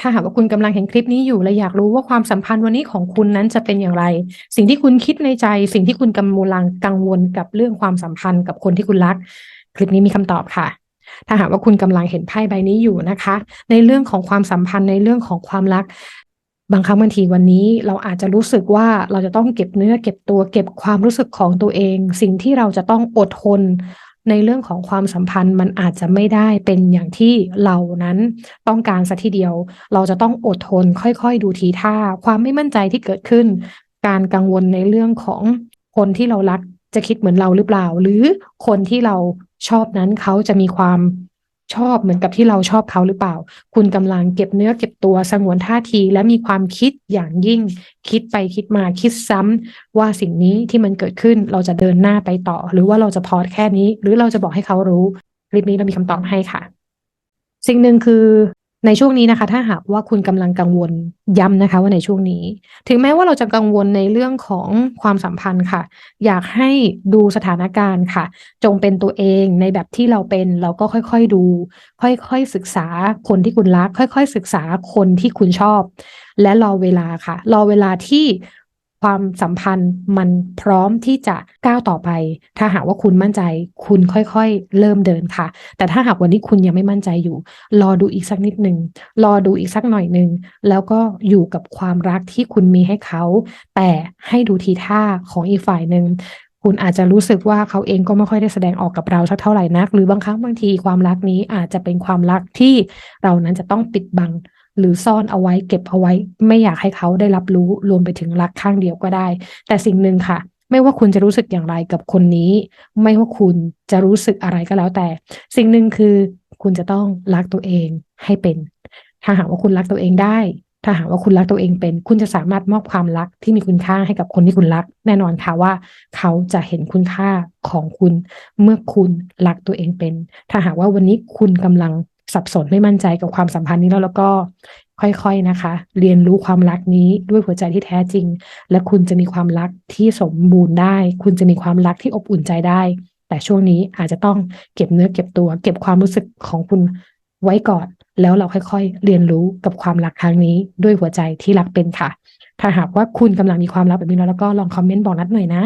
ถ้าหากว่าคุณกำลังเห็นคลิปนี้อยู่และอยากรู้ว่าความสัมพันธ์วันนี้ของคุณนั้นจะเป็นอย่างไร สิ่งที่คุณคิดในใจ สิ่งที่คุณกำลังกังวลกับเรื่องความสัมพันธ์กับคนที่คุณรัก คลิปนี้มีคำตอบค่ะ ถ้าหากว่าคุณกำลังเห็นไพ่ใบนี้อยู่นะคะ ในเรื่องของความสัมพันธ์ในเรื่องของความรักบางครั้งบางทีวันนี้เราอาจจะรู้สึกว่าเราจะต้องเก็บเนื้อเก็บตัวเก็บความรู้สึกของตัวเอง สิ่งที่เราจะต้องอดทน ในเรื่องของความสัมพันธ์มันอาจจะไม่ได้เป็นอย่างที่เรานั้นต้องการสัทีเดียว เราจะต้องอดทนค่อยๆ ดูทีท่า ความไม่มั่นใจที่เกิดขึ้น การกังวลในเรื่องของคนที่เรารักจะคิดเหมือนเราหรือเปล่า หรือคนที่เราชอบนั้นเขาจะมีความ ชอบเหมือนกับที่เราชอบเขาหรือเปล่า คุณกำลังเก็บเนื้อเก็บตัวสงวนท่าที และมีความคิดอย่างยิ่ง คิดไปคิดมาคิดซ้ำว่าสิ่งนี้ที่มันเกิดขึ้นเราจะเดินหน้าไปต่อ หรือว่าเราจะพอแค่นี้ หรือเราจะบอกให้เขารู้คลิปนี้เรามีคำตอบให้ค่ะ สิ่งหนึ่งคือ ในช่วงนี้นะคะ ถ้าหากว่าคุณกำลังกังวลย้ำนะคะ ว่าในช่วงนี้ ถึงแม้ว่าเราจะกังวลในเรื่องของความสัมพันธ์ค่ะ อยากให้ดูสถานการณ์ค่ะ จงเป็นตัวเองในแบบที่เราเป็นเราก็ค่อยๆดู ค่อยๆศึกษาคนที่คุณรัก ค่อยๆ ศึกษาคนที่คุณชอบ และรอเวลาค่ะ รอเวลาที่ ความสัมพันธ์มันพร้อมที่จะก้าวต่อไป ถ้าหากว่าคุณมั่นใจ คุณค่อยๆ เริ่มเดินค่ะ แต่ถ้าหากวันนี้คุณยังไม่มั่นใจอยู่ รอดูอีกสักนิดหนึ่งรอดูอีกสักหน่อยหนึ่งแล้วก็อยู่กับความรักที่คุณมีให้เขา แต่ให้ดูทีท่าของอีกฝ่ายหนึ่งคุณอาจจะรู้สึกว่าเขาเองก็ไม่ค่อยได้แสดงออกกับเราสักเท่าไหร่นัก หรือบางครั้งบางทีความรักนี้อาจจะเป็นความรักที่เรานั้นจะต้องปิดบัง หรือซ่อนเอาไว้เก็บเอาไว้ ไม่อยากให้เขาได้รับรู้รวมไปถึงรักข้างเดียวก็ได้ แต่สิ่งหนึ่งค่ะ ไม่ว่าคุณจะรู้สึกอย่างไรกับคนนี้ ไม่ว่าคุณจะรู้สึกอะไรก็แล้วแต่ สิ่งหนึ่งคือคุณจะต้องรักตัวเองให้เป็น ถ้าหากว่าคุณรักตัวเองได้ถ้าหากว่าคุณรักตัวเองเป็น คุณจะสามารถมอบความรักที่มีคุณค่าให้กับคนที่คุณรัก แน่นอนค่ะว่า เขาจะเห็นคุณค่าของคุณ เมื่อคุณรักตัวเองเป็น ถ้าหากว่าวันนี้คุณกำลัง สับสนไม่มั่นใจกับความสัมพันธ์นี้แล้วแล้วก็ค่อยๆนะคะ เรียนรู้ความรักนี้ด้วยหัวใจที่แท้จริง และคุณจะมีความรักที่สมบูรณ์ได้ คุณจะมีความรักที่อบอุ่นใจได้ แต่ช่วงนี้อาจจะต้องเก็บเนื้อเก็บตัว เก็บความรู้สึกของคุณไว้ก่อน แล้วเราค่อยๆ เรียนรู้กับความรักครั้งนี้ด้วยหัวใจที่รักเป็นค่ะ ถ้าหากว่าคุณกำลังมีความรักแบบนี้แล้วแล้วก็ลองคอมเมนต์บอกนัดหน่อยนะ